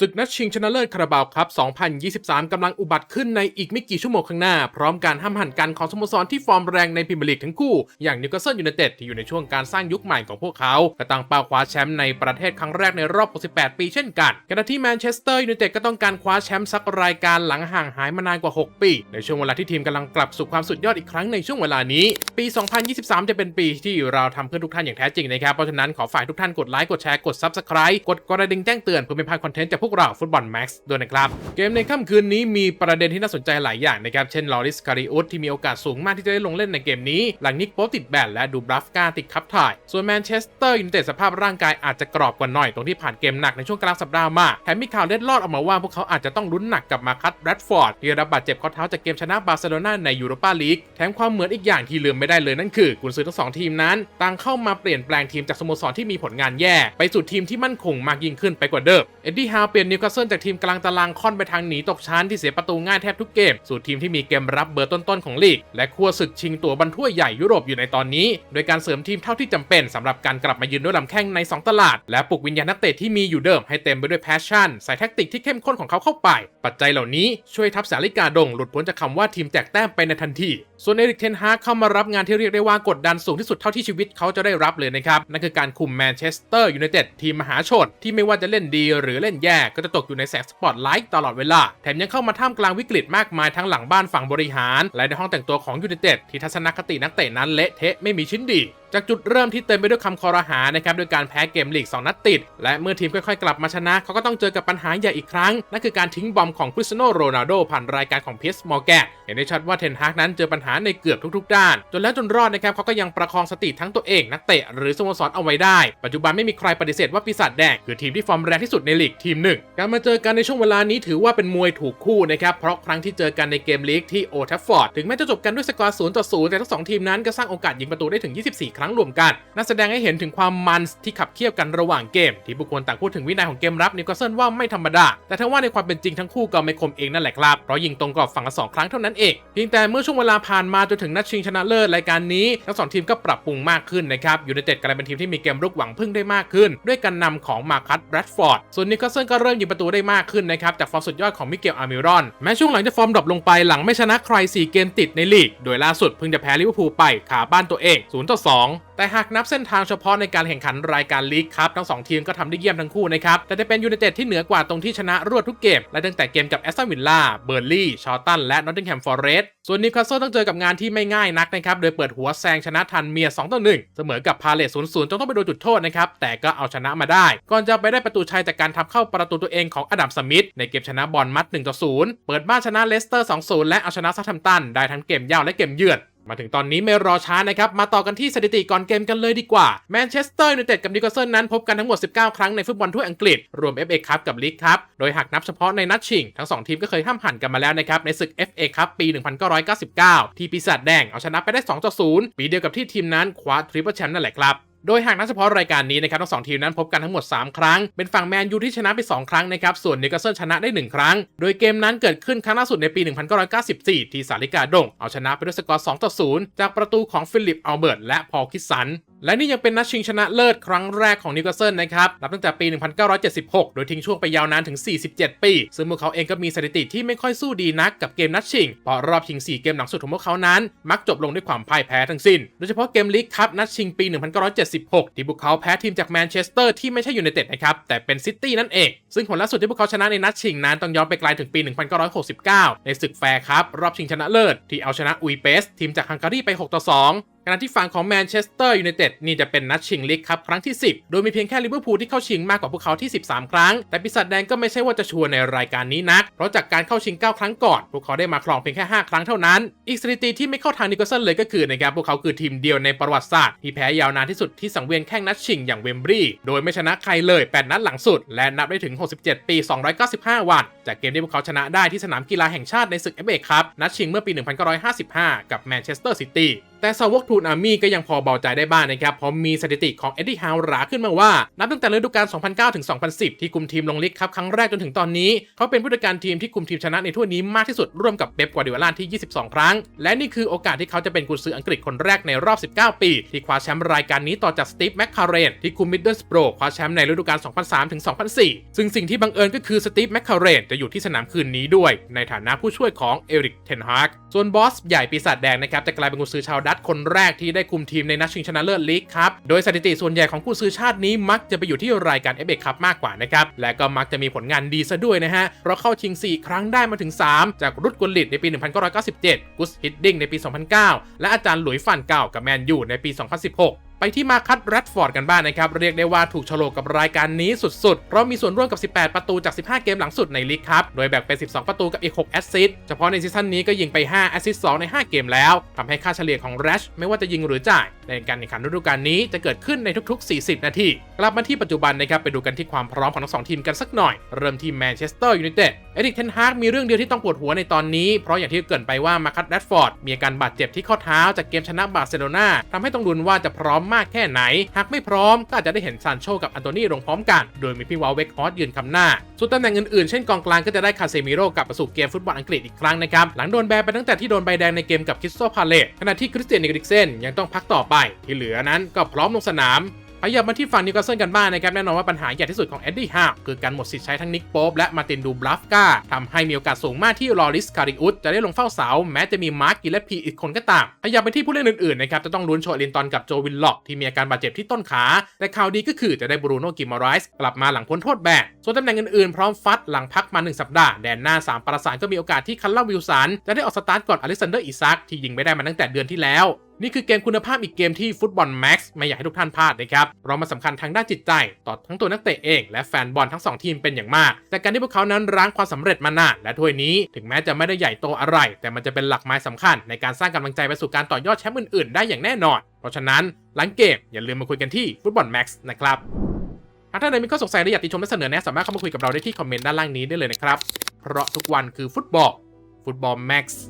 ศึกนัดชิงชนะเลิศคาราบาวครับ 2023 กำลังอุบัติขึ้นในอีกไม่กี่ชั่วโมงข้างหน้า พร้อมการห้ามหันกันของสโมสรที่ฟอร์มแรงในพรีเมียร์ลีกทั้งคู่ อย่างนิวคาสเซิลยูไนเต็ดที่อยู่ในช่วงการสร้างยุคใหม่ของพวกเขาก็ตั้งเป้าคว้าแชมป์ในประเทศครั้งแรกในรอบ 68 ปีเช่นกันขณะที่แมนเชสเตอร์ยูไนเต็ดก็ต้องการคว้าแชมป์สักรายการหลังห่างหายมานานกว่า 6 ปี ในช่วงเวลาที่ทีมกำลังกลับสู่ความสุดยอดอีกครั้งในช่วงเวลานี้ ปี 2023 จะเป็นปีที่เราทำเพื่อทุกท่านอย่างแท้จริงนะครับเพราะฉะนั้นขอฝากทุกท่านกดไลค์กดแชร์กด Subscribe กดกระดิ่งแจ้งเตือนเพื่อไม่พลาดคอนเทนต์จากพวกเราฟุตบอลแม็กซ์ด้วยนะครับ เกมในค่ำคืนนี้มีประเด็นที่น่าสนใจหลายอย่างนะครับ เช่นลอริสคาริอุสที่มีโอกาสสูงมากที่จะได้ลงเล่นในเกมนี้ หลังนิกโป๊ติดแบนและดูบรัฟกาติดคับถ่าย ส่วนแมนเชสเตอร์ยูไนเต็ดสภาพร่างกายอาจจะกรอบกว่าหน่อยตรงที่ผ่านเกมหนักในช่วงกลางสัปดาห์มาแถมมีข่าวเล็ดลอดออกมาว่าพวกเขาอาจจะต้องลุ้นหนักกับมาคัตแรดฟอร์ดที่ได้รับบาดเจ็บข้อเท้าจากเกมชนะบาร์เซโลนาในยูโรปาลีกแถมความเหมือนอีกอย่างที่ลืมไม่ได้เลยนั่นคือกุนซือทั้งสองทีมนั้นต่างเข้ามาเปลี่ยนแปลงทีมจากสโมสรที่มีผลงานแย่ ไปสู่ทีมที่มั่นคงมากยิ่งขึ้นไปกว่าเดิมเอ็ดดี้ฮาวเปลี่ยนนิวคาสเซิลจากทีมกลางตารางค่อนไปทางหนีตกชั้นที่เสียประตูง่ายแทบทุกเกม สู่ทีมที่มีเกมรับเบอร์ต้นๆของลีก และคั่วศึกชิงตัวบรรถ้วยใหญ่ยุโรปอยู่ในตอนนี้ โดยการเสริมทีมเท่าที่จำเป็นสำหรับการกลับมายืนด้วยลำแข้งใน 2 ตลาด และปลุกวิญญาณนักเตะที่มีอยู่เดิมให้เต็มไปด้วยแพชชั่นใส่แท็กติกที่เข้มข้นของเขาเข้าไป ปัจจัยเหล่านี้ช่วยทัพสาลิกาดงหลุดพ้นจากคำว่าทีมแจกแต้มไปในทันทีส่วนเอริกเทนฮาเข้ามารับงานที่เรียกได้ว่ากดดันสูงที่สุดเท่าที่ชีวิตเขาจะได้รับเลยนะครับนั่นคือการคุมแมนเชสเตอร์ยูไนเต็ดทีมมหาชนที่ไม่ว่าจะเล่นดีหรือเล่นแย่ก็จะตกอยู่ในแสงสปอตไลท์ตลอดเวลา แถมยังเข้ามาท่ามกลางวิกฤตมากมายทั้งหลังบ้านฝั่งบริหาร และในห้องแต่งตัวของยูไนเต็ดที่ทัศนคตินักเตะนั้นเละเทะไม่มีชิ้นดี จากจุดเริ่มที่เต็มไปด้วยคำคอรหานะครับด้วยการแพ้เกมลีก 2 นัดติด และเมื่อทีมค่อยๆ กลับมาชนะ เขาก็ต้องเจอกับปัญหาใหญ่อีกครั้ง นั่นคือการทิ้งบอมของคริสเตียโนโรนัลโดผ่านรายการของเพียสมอร์แกนเห็นได้ชัดว่าเทนฮากนั้นเจอปัญหาในเกือบทุกๆ ด้าน จนแล้วจนรอดนะครับเขาก็ยังประคองสติทั้งตัวเองนักเตะหรือสโมสรเอาไว้ได้ ปัจจุบันไม่มีใครปฏิเสธว่าปีศาจแดงคือทีมที่ฟอร์มแรงที่สุดในลีกทีมหนึ่งการมาเจอกันในช่วงเวลานี้ถือว่าเป็นมวยถูกคู่นะครับเพราะครั้งที่เจอกันในเกมลีกที่โอทัฟฟอร์ดถึงแม้จะจบกันด้วยสกอร์0ต่อ0แต่ทั้งสองทีมนั้นก็สร้างโอกาสยิงประตูได้ถึง 24รั้งรวมกันนั่นแสดงให้เห็นถึงความมันที่ขับเคี่ยวกันระหว่างเกม ที่บุคคลต่างพูดถึงวินัยของเกมรับนิวคาสเซิลว่าไม่ธรรมดา แต่ทั้งว่าในความเป็นจริงทั้งคู่ก็ไม่คมเองนั่นแหละครับ เพราะยิงตรงกรอบฝั่งละสองครั้งเท่านั้นเองเพียงแต่เมื่อช่วงเวลาผ่านมาจนถึงนัดชิงชนะเลิศรายการนี้ทั้งสองทีมก็ปรับปรุงมากขึ้นนะครับยูไนเต็ดกลายเป็นทีมที่มีเกมรุกหวังพึ่งได้มากขึ้น ด้วยการนำของมาคัตแรดฟอร์ดส่วนนิวคาสเซิลก็เริ่มยิงประตูได้มากขึ้นนะครับจากฟอร์มสุดยอดของมิเกลอาร์มิรอนแม้ช่วงหลังจะฟอร์มดรอปลงไปหลังไม่ชนะใคร4เกมติดในลีก โดยล่าสุดเพิ่งจะแพ้ลิเวอร์พูลไปขาบ้านตัวเอง0ต่อ2 แต่หากนับเส้นทางเฉพาะในการแข่งขันรายการลีกครับทั้งสองทีมก็ทำได้เยี่ยมทั้งคู่นะครับ แต่จะเป็นยูไนเต็ดที่เหนือกว่าตรงที่ชนะรวดทุกเกม และตั้งแต่เกมกับแอสตันวิลล่า เบอร์ลี่ ชอตันและนอตติงแฮมฟอร์เรสต์ส่วนนิวคาสเซิลต้องเจอกับงานที่ไม่ง่ายนักนะครับ โดยเปิดหัวแซงชนะทันเมีย2ต่อ1เสมอกับพาเลต0 0จนต้องไปโดนจุดโทษนะครับ แต่ก็เอาชนะมาได้ ก่อนจะไปได้ประตูชัยจากการทำเข้าประตูตัวเองของอดัมสมิธในเกมชนะบอลมัด1ต่อ0เปิดบ้านชนะเลสเตอร์2-0และเอาชนะซัตแฮมตันได้ทั้งเกมเย่าและเกมเยือน มาถึงตอนนี้ไม่รอช้านะครับ มาต่อกันที่สถิติก่อนเกมกันเลยดีกว่าแมนเชสเตอร์ยูไนเต็ดกับนิวคาสเซิลนั้นพบกันทั้งหมด 19 ครั้งในฟุตบอลทั่วอังกฤษ รวม FA คัพกับลีกคับ โดยหากนับเฉพาะในนัดชิง ทั้ง 2 ทีมก็เคยห้ามหันกันมาแล้วนะครับ ในศึก FA คัพปี 1999 ที่ปีศาจแดงเอาชนะไปได้ 2-0 ปีเดียวกับที่ทีมนั้นคว้าทริปเปิลแชมป์นั่นแหละครับ โดยหากนับเฉพาะรายการนี้นะครับทั้งสองทีมนั้นพบกันทั้งหมด 3 ครั้ง เป็นฝั่งแมนยูที่ชนะไป 2 ครั้งนะครับ ส่วนนิวคาสเซิลชนะได้ 1 ครั้ง โดยเกมนั้นเกิดขึ้นครั้งล่าสุดในปี 1994 ที่สาลิกาดง เอาชนะไปด้วยสกอร์2ต่อ0จากประตูของฟิลิปอัลเบิร์ตและพอลคิสสัน และนี่ยังเป็นนัดชิงชนะเลิศครั้งแรกของนิวคาสเซิลนะครับนับตั้งแต่ปี 1976 โดยทิ้งช่วงไปยาวนานถึง 47 ปี ซึ่งพวกเขาเองก็มีสถิติที่ไม่ค่อยสู้ดีนักกับเกมนัดชิงเพราะรอบชิง 4 เกมหลังสุดของพวกเขานั้น มักจบลงด้วยความพ่ายแพ้ทั้งสิ้น โดยเฉพาะเกมลีกคัพนัดชิงปี 1976 ที่พวกเขาแพ้ทีมจากแมนเชสเตอร์ที่ไม่ใช่ยูไนเต็ดนะครับ แต่เป็นซิตี้นั่นเอง ซึ่งผลล่าสุดที่พวกเขาชนะในนัดชิงนั้นต้องย้อนไปไกลถึงปี 1969 ในศึกแฟร์คัพรอบชิงชนะเลิศที่เอาชนะอุยเปสทีมจากฮังการีไป 6 ต่อ 2 ณะที่ฝั่งของแมนเชสเตอร์ยูไนเต็ดนี่จะเป็นนัดชิงลีกครับครั้งที่ 10 โดยมีเพียงแค่ลิเวอร์พูลที่เข้าชิงมากกว่าพวกเขาที่ 13 ครั้ง แต่ปีศาจแดงก็ไม่ใช่ว่าจะชัวร์ในรายการนี้นัก เพราะจากการเข้าชิง 9 ครั้งก่อน พวกเขาได้มาครองเพียงแค่ 5 ครั้งเท่านั้น อีกสถิติที่ไม่เข้าทางนิโคลสันเลยก็คือนะครับพวกเขาคือทีมเดียวในประวัติศาสตร์ที่แพ้ยาวนานที่สุดที่สังเวียนแข่งนัดชิงอย่างเวมบรีโดยไม่ชนะใครเลย 8 นัดหลังสุด และนับได้ถึง 67 ปี 295 วัน จากเกมที่พวกเขาชนะได้ที่สนามกีฬาแห่งชาติในศึกเอฟเอครับนัดชิงเมื่อปี 1955 กับแมนเชสเตอร์ซิตี้ แต่สาวกทูนอาร์มี่ก็ยังพอเบาใจได้บ้างนะครับเพราะมีสถิติของเอ็ดดี้ฮาวราขึ้นมาว่า นับตั้งแต่ฤดูกาล 2009 ถึง 2010 ที่คุมทีมลงลีกครับครั้งแรกจนถึงตอนนี้ เขาเป็นผู้จัดการทีมที่คุมทีมชนะในถ้วยนี้มากที่สุดร่วมกับเป๊ปกวาดิโอลาที่ 22 ครั้ง และนี่คือโอกาสที่เขาจะเป็นกุนซืออังกฤษคนแรกในรอบ 19 ปี ที่คว้าแชมป์รายการนี้ต่อจากสตีฟแมคคาเรนที่คุมมิดเดิลสโปรคว้าแชมป์ในฤดูกาล 2003 ถึง 2004 ซึ่งสิ่งที่บังเอิญก็คือสตีฟแมคคาเรนจะอยู่ที่สนามคืนนี้ด้วย ในฐานะผู้ช่วยของเอริกเทนฮากส่วนบอสใหญ่ปีศาจแดงนะครับจะกลายเป็นกุนซือชาวดตช์คนแรกที่ได้คุมทีมในนัดชิงชนะเลิศลีกครับ โดยสถิติส่วนใหญ่ของกู้ซื้อชาตินี้มักจะไปอยู่ที่รายการเอฟเอคัพมากกว่านะครับ และก็มักจะมีผลงานดีซะด้วยนะฮะ เพราะเข้าชิง 4 ครั้งได้มาถึง 3 จากรุดกุลลิตในปี 1997 กุสฮิดดิ้งในปี 2009 และอาจารย์หลุยส์ฟันเก่ากับแมนยูในปี 2016 ไปที่มาคัตแรดฟอร์ดกันบ้างนะครับ เรียกได้ว่าถูกฉลกกับรายการนี้สุดๆ เพราะมีส่วนร่วมกับ 18 ประตูจาก 15 เกมหลังสุดในลีกครับ โดยแบ่งเป็น 12 ประตูกับอีก 6 แอสซิสต์ เฉพาะในซีซั่นนี้ก็ยิงไป 5 แอสซิสต์ 2 ใน 5 เกมแล้วทำให้ค่าเฉลี่ยของแรชไม่ว่าจะยิงหรือจ่าย ในการแข่งขันฤดูกาลนี้จะเกิดขึ้นในทุก ๆ 40 นาที กลับมาที่ปัจจุบันนะครับ ไปดูกันที่ความพร้อมของทั้งสองทีมกันสักหน่อย เริ่มที่แมนเชสเตอร์ยูไนเต็ด ริกเทนฮากมีเรื่องเดียวที่ต้องปวดหัวในตอนนี้ เพราะอย่างที่เกินไปว่ามาคัตแรดฟอร์ดมีอาการบาดเจ็บที่ข้อเท้าจากเกมชนะบาร์เซโลนาทำให้ต้องลุ้นว่าจะพร้อมมากแค่ไหน หากไม่พร้อมก็อาจจะได้เห็นซานโชกับอันโตนีลงพร้อมกัน โดยมีพี่วาลเวกฮอสยืนคำหน้า ส่วนตำแหน่งอื่นๆ เช่นกองกลางก็จะได้คาเซมิโร่กลับมาสู่เกมฟุตบอลอังกฤษอีกครั้งนะครับ หลังโดนแบนไปตั้งแต่ที่โดนใบแดงในเกมกับคริสโตพาเลตขณะที่คริสเตียนนิกริกเซนยังต้องพักต่อไป ที่เหลือนั้นก็พร้อมลงสนาม ขยับมาที่ฝั่งนิวคาสเซิลกันบ้างนะครับแน่นอนว่าปัญหาใหญ่ที่สุดของเอ็ดดี้ฮาวคือการหมดสิทธิ์ใช้ทั้งนิกโป๊ปและมาตินดูบลัฟกาทำให้มีโอกาสสูงมากที่ลอริสคาริอุสจะได้ลงเฝ้าเสาแม้จะมีมาร์กกิลและพีอีกคนก็ตามขยับไปที่ผู้เล่นอื่นๆนะครับจะต้องลุ้นโชลินตอนกับโจวินล็อกที่มีอาการบาดเจ็บที่ต้นขาแต่ข่าวดีก็คือจะได้บรูโน่กิมอไรส์กลับมาหลังพ้นโทษแบนส่วนตำแหน่งอื่นๆพร้อมฟัดหลังพักมา 1 สัปดาห์แดนหน้า 3 ประสานก็มีโอกาสที่คันล่าวิลสันจะได้ออกสตาร์ทก่อนอเล็กซานเดอร์อิซักที่ยิงไม่ได้มาตั้งแต่เดือนที่แล้ว นี่คือเกมคุณภาพอีกเกมที่ฟุตบอลแม็กซ์ไม่อยากให้ทุกท่านพลาดนะครับเพราะมันสำคัญทางด้านจิตใจ ต่อทั้งตัวนักเตะเองและแฟนบอลทั้งสองทีมเป็นอย่างมาก แต่การที่พวกเขานั้นร้างความสำเร็จมานานและถ้วยนี้ถึงแม้จะไม่ได้ใหญ่โตอะไร แต่มันจะเป็นหลักไม้สำคัญในการสร้างกำลังใจไปสู่การต่อยอดแชมป์อื่นๆ ได้อย่างแน่นอน เพราะฉะนั้นหลังเกมอย่าลืมมาคุยกันที่ฟุตบอลแม็กซ์นะครับหากท่านใดมีข้อสงสัยหรืออยากติชมและเสนอแนะสามารถเข้ามาคุยกับเราได้ที่คอมเมนต์ด้านล่างนี้ได้เลยนะครับเพราะทุกวันคือฟุตบอลฟุตบอลแม็กซ์